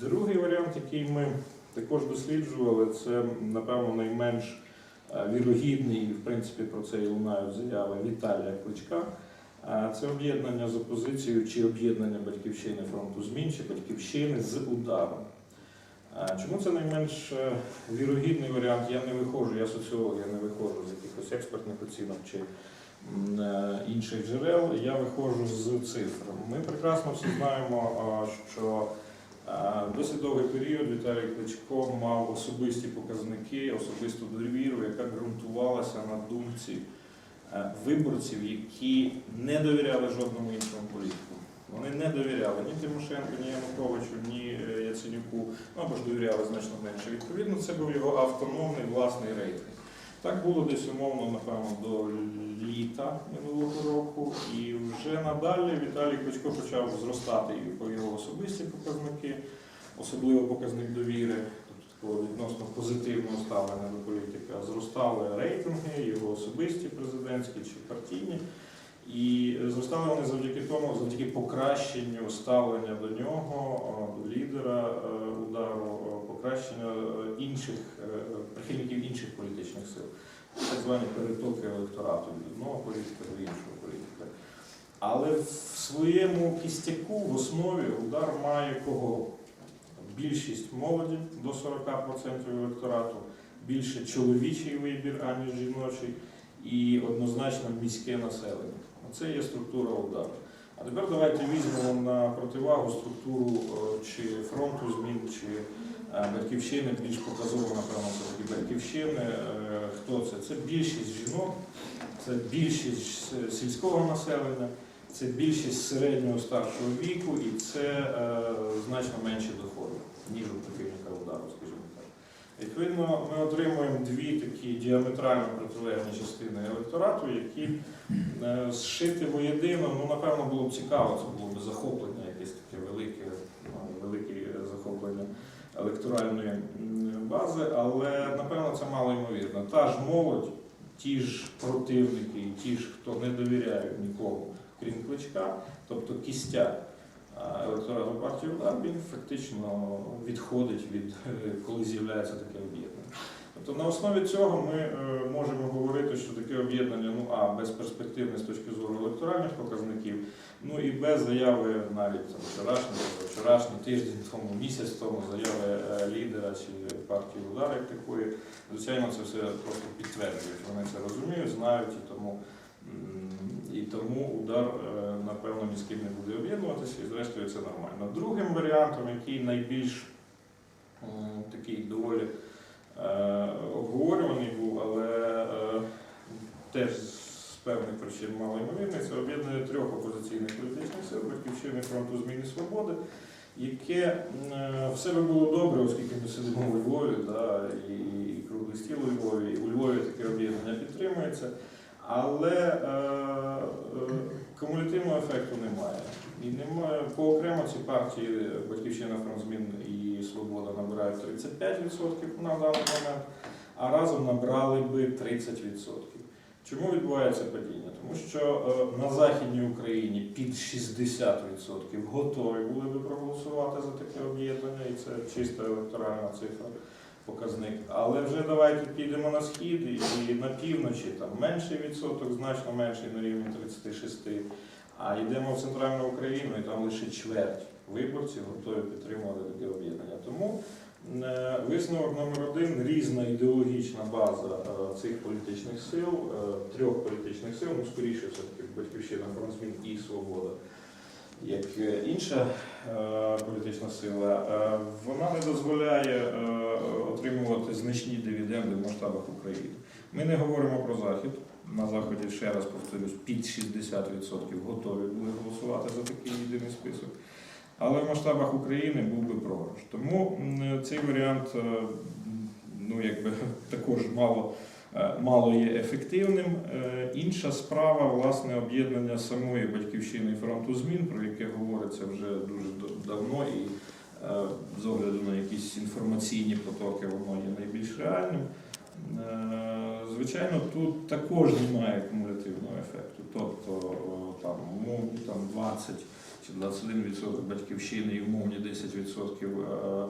Другий варіант, який ми також досліджували, це, напевно, найменш е, вірогідний, і в принципі про це і лунають заяви Віталія Кличка. Е, Це об'єднання з опозицією чи об'єднання батьківщини фронту змін чи батьківщини з ударом. Е, Чому це найменш вірогідний варіант? Я не виходжу, я соціолог, я не виходжу з якихось експертних оцінок чи інших джерел. Я виходжу з цифр. Ми прекрасно всі знаємо, що досить довгий період Віталій Кличко мав особисті показники, особисту довіру, яка ґрунтувалася на думці е, виборців, які не довіряли жодному іншому політику. Вони не довіряли ні Тимошенко, ні Януковичу, ні е, Яценюку, ну або ж довіряли значно менше. Відповідно, це був його автономний власний рейтинг. Так було десь умовно, напевно, до літа минулого року, і вже надалі Віталій Кличко почав зростати і по його особисті показники, особливо показник довіри, тобто відносно позитивного ставлення до політика. Зростали рейтинги, його особисті президентські чи партійні. І зростали вони завдяки тому, завдяки покращенню ставлення до нього, до лідера е, удару, о, покращення е, інших е, прихильників інших політичних сил, так звані перетоки електорату від одного політика до іншого політика. Але в своєму кістяку в основі удар має кого? Більшість молоді до 40% електорату, більше чоловічий вибір, аніж жіночий, і однозначно міське населення. Оце є структура удару. А тепер давайте візьмемо на противагу структуру е, чи фронту змін, чи батьківщини, більш показово, напевно, все-таки батьківщини. Е, Хто це? Це більшість жінок, це більшість сільського населення, це більшість середнього старшого віку і це е, значно менші доходи, ніж у противника удару, скажімо так. Відповідно, ми отримуємо дві такі діаметрально протилежні частини електорату, які е, зшити воєдино, ну, напевно, було б цікаво, це було б захоплення, якесь таке велике, ну, велике захоплення електоральної бази, але напевно це мало ймовірно. Та ж молодь, ті ж противники, ті ж, хто не довіряють нікому, крім кличка, тобто кістя електоральної партії удар, він фактично відходить від е, коли з'являється таке об'єднання. Тобто на основі цього ми е, можемо говорити, що таке об'єднання ну а безперспективне з точки зору електоральних показників, ну і без заяви навіть там, вчорашній тиждень тому, місяць тому заяви е, лідера чи партії удар як такої. Звичайно, це все просто підтверджують. Вони це розуміють, знають і тому. І тому удар, е, напевно, ні з ким не буде об'єднуватися, і зрештою це нормально. Другим варіантом, який найбільш такий доволі обговорюваний був, але е, теж з певних причин мало ймовірний, це об'єднання трьох опозиційних політичних сил Батьківщини фронту зміни свободи, яке е, в себе було добре, оскільки ми сидимо у Львові, да, і, і круглий стіл у Львові, і у Львові таке об'єднання підтримується. Але е, е, кумулятивного ефекту немає. І немає по окремо ці партії Батьківщина фронт змін і Свобода набирають 35% на даний момент, а разом набрали би 30%. Чому відбувається падіння? Тому що е, на Західній Україні під 60% готові були би проголосувати за таке об'єднання, і це чиста електоральна цифра показник. Але вже давайте підемо на схід і на півночі там менший відсоток, значно менший на рівні 36. А йдемо в центральну Україну, і там лише чверть виборців готові підтримувати таке об'єднання. Тому е, висновок номер один різна ідеологічна база е, цих політичних сил, е, трьох політичних сил, ну скоріше все-таки батьківщина фронт і свобода. Як інша е, політична сила, е, вона не дозволяє е, отримувати значні дивіденди в масштабах України. Ми не говоримо про Захід. На Заході, ще раз повторюсь, під 60% готові були голосувати за такий єдиний список. Але в масштабах України був би програш. Тому цей варіант е, ну, якби, також мало, е, мало є ефективним. Е, Інша справа, власне, об'єднання самої батьківщини фронту змін, про яке говориться вже дуже давно, і е, з огляду на якісь інформаційні потоки, воно є найбільш реальним. Е, Звичайно, тут також немає кумулятивного ефекту. Тобто там, умовні там 20 21% батьківщини і умовні 10% е,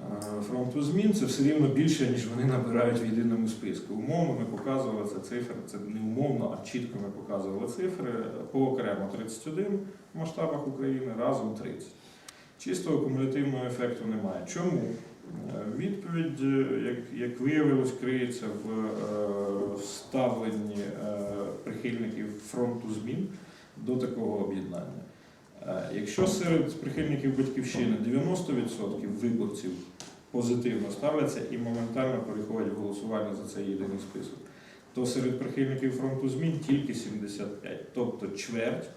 е, фронту змін, це все рівно більше, ніж вони набирають в єдиному списку. Умовно ми показували це цифри, це не умовно, а чітко ми показували цифри поокремо 31 в масштабах України, разом 30. Чистого кумулятивного ефекту немає. Чому? Е, Відповідь, е, як, як виявилось, криється в е, ставленні прихильників фронту змін до такого об'єднання. Е, Якщо серед прихильників батьківщини 90% виборців позитивно ставляться і моментально переходять в голосування за цей єдиний список, то серед прихильників фронту змін тільки 75, тобто чверть.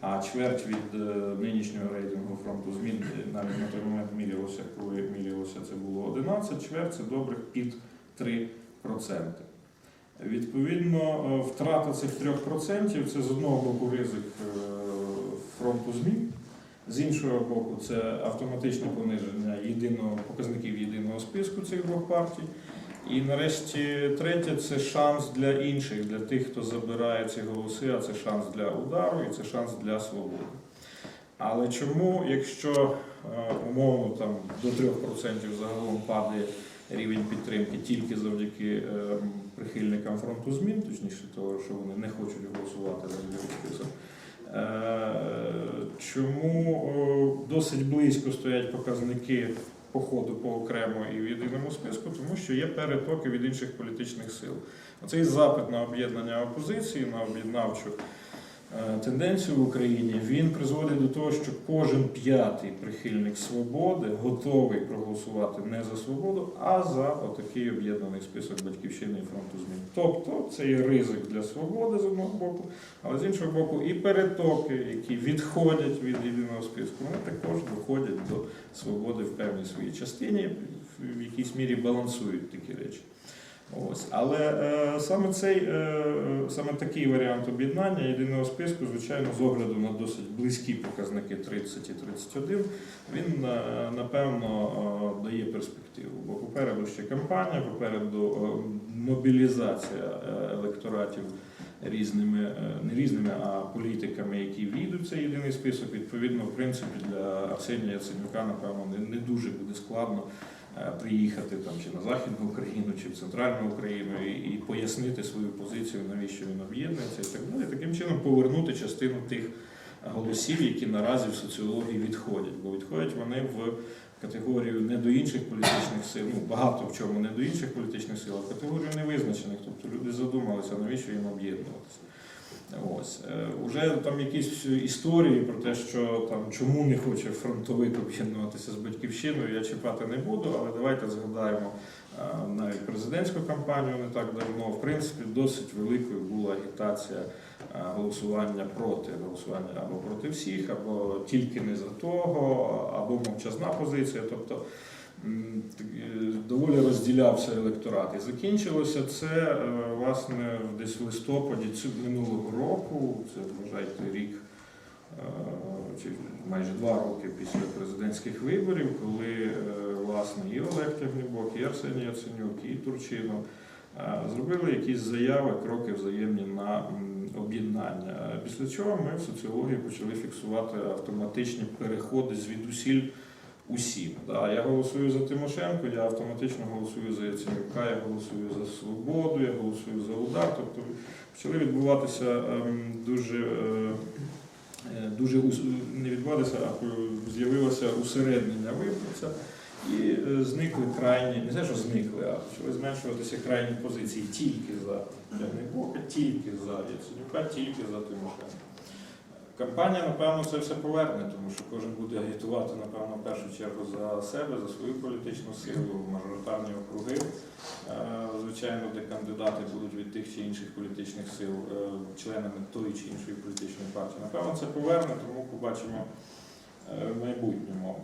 А чверть від е, нинішнього рейтингу фронту змін е, навіть на той момент мірялося, коли мірялося, це було 11, чверть це добрих під 3%. Відповідно, втрата цих 3% це з одного боку ризик фронту змін, з іншого боку, це автоматичне пониження єдиного показників єдиного списку цих двох партій. І нарешті третє це шанс для інших, для тих, хто забирає ці голоси, а це шанс для удару і це шанс для свободи. Але чому, якщо е, умовно там до 3% загалом падає рівень підтримки тільки завдяки е, прихильникам фронту змін, точніше того, що вони не хочуть голосувати за список, чому е, досить близько стоять показники походу по окремо і в єдиному списку, тому що є перетоки від інших політичних сил. Оцей запит на об'єднання опозиції, на об'єднавчу е, тенденцію в Україні, він призводить до того, що кожен п'ятий прихильник свободи готовий проголосувати не за свободу, а за отакий об'єднаний список батьківщини і фронту змін. Тобто це є ризик для свободи з одного боку, але з іншого боку, і перетоки, які відходять від єдиного списку, вони також доходять до свободи в певній своїй частині, в якійсь мірі балансують такі речі. Ось. Але е, саме цей, е, саме такий варіант об'єднання єдиного списку, звичайно, з огляду на досить близькі показники 30 і 31, він е, напевно е, дає перспективу. Бо попереду ще кампанія, попереду е, мобілізація е, електоратів різними, е, не різними, а політиками, які війдуть в цей єдиний список. Відповідно, в принципі, для Арсенія Яценюка, напевно, не, не дуже буде складно е, приїхати там чи на Західну Україну, чи в центральну Україну і, і пояснити свою позицію, навіщо він об'єднується і так далі. Таким чином повернути частину тих голосів, які наразі в соціології відходять, бо відходять вони в категорію не до інших політичних сил, ну багато в чому не до інших політичних сил, а в категорію невизначених. Тобто люди задумалися, навіщо їм об'єднуватися. Ось Е, уже там якісь історії про те, що там чому не хоче фронтовик об'єднуватися з батьківщиною, я чіпати не буду, але давайте згадаємо е, навіть президентську кампанію не так давно. В принципі, досить великою була агітація е, голосування проти голосування або проти всіх, або тільки не за того, або мовчазна позиція. Тобто доволі розділявся електорат. І закінчилося це е, власне десь в листопаді минулого року, це вважайте рік. е, Чи майже два роки після президентських виборів, коли е, власне і Олег Тягнебок, і Арсеній Яценюк, і Турчинов е, зробили якісь заяви, кроки взаємні на об'єднання. Е, Після чого ми в соціології почали фіксувати автоматичні переходи звідусіль усім. Да, я голосую за Тимошенко, я автоматично голосую за Яценюка, я голосую за свободу, я голосую за удар. Тобто почали відбуватися ем, дуже. е, е, Дуже не відбуватися, а з'явилося усереднення виборця, і е, зникли крайні, не те, що зникли, а почали зменшуватися крайні позиції тільки за Тягнебока, тільки за Яценюка, тільки за Тимошенка. Кампанія, напевно, це все поверне, тому що кожен буде агітувати, напевно, в першу чергу за себе, за свою політичну силу, мажоритарні округи, е, звичайно, де кандидати будуть від тих чи інших політичних сил, е, членами тої чи іншої політичної партії. Напевно, це поверне, тому побачимо е, в майбутньому.